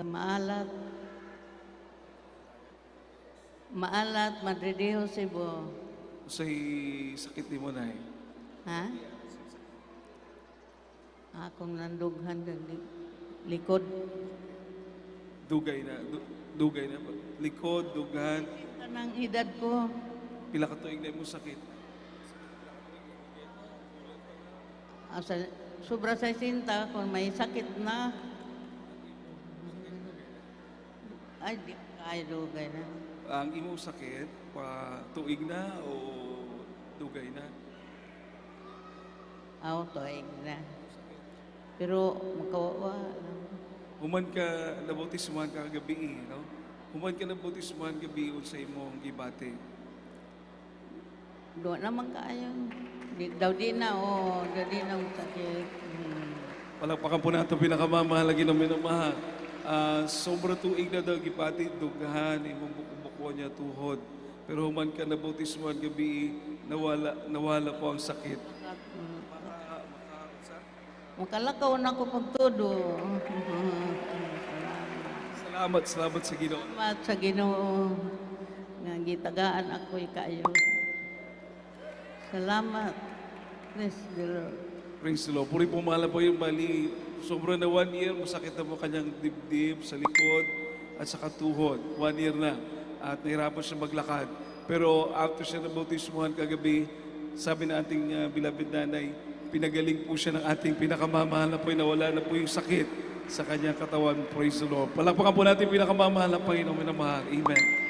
Maalat. Maalat, Madridejo, Cebu. Sa sakit ni mo na eh. Ha? Akong nandughan li- likod. Dugay na. du- dugay na. Likod, dugan. Kanang edad ko, Pila ka tuig na mo sakit. asa, sobra sa sinta, kung may sakit na, ay, di kaya dugay na. Ang imo sakit, pa tuig na o dugay na? Aw, toig na. Pero, makawawa. Human ka nabautismuhan ka gabi, no? Human ka nabautismuhan gabi sa imong gibate. Doon naman kayo. Di, daw di na, o, daw di na ang sakit. Hmm. Palagpakan po natin pinakamamahal lagi ng minamahal. Ah, sobra tuig na daw gipati dugahan imong buko-buko niya tuhod. Pero human ka nabautismuhan gabi, nawala nawala po ang sakit. Makalakaw na ko pagtudo. Salamat, salamat sa Ginoo. Salamat sa Ginoo nga gitagaan ako'y kayo. Salamat. Praise the Lord. Praise the Lord. Puri pumala po yung bali. Sobra na one year, masakit na po kanyang dibdib sa likod at sa katuhod. One year na. At nahirapan siya maglakad. Pero after siya nabautismuhan kagabi, sabi na ating uh, bilabid nanay, pinagaling po siya ng ating pinakamamahal na po, nawala na po yung sakit sa kanyang katawan. Praise the Lord. Palakpakan po natin pinakamamahal na Panginoon minamahal. Amen.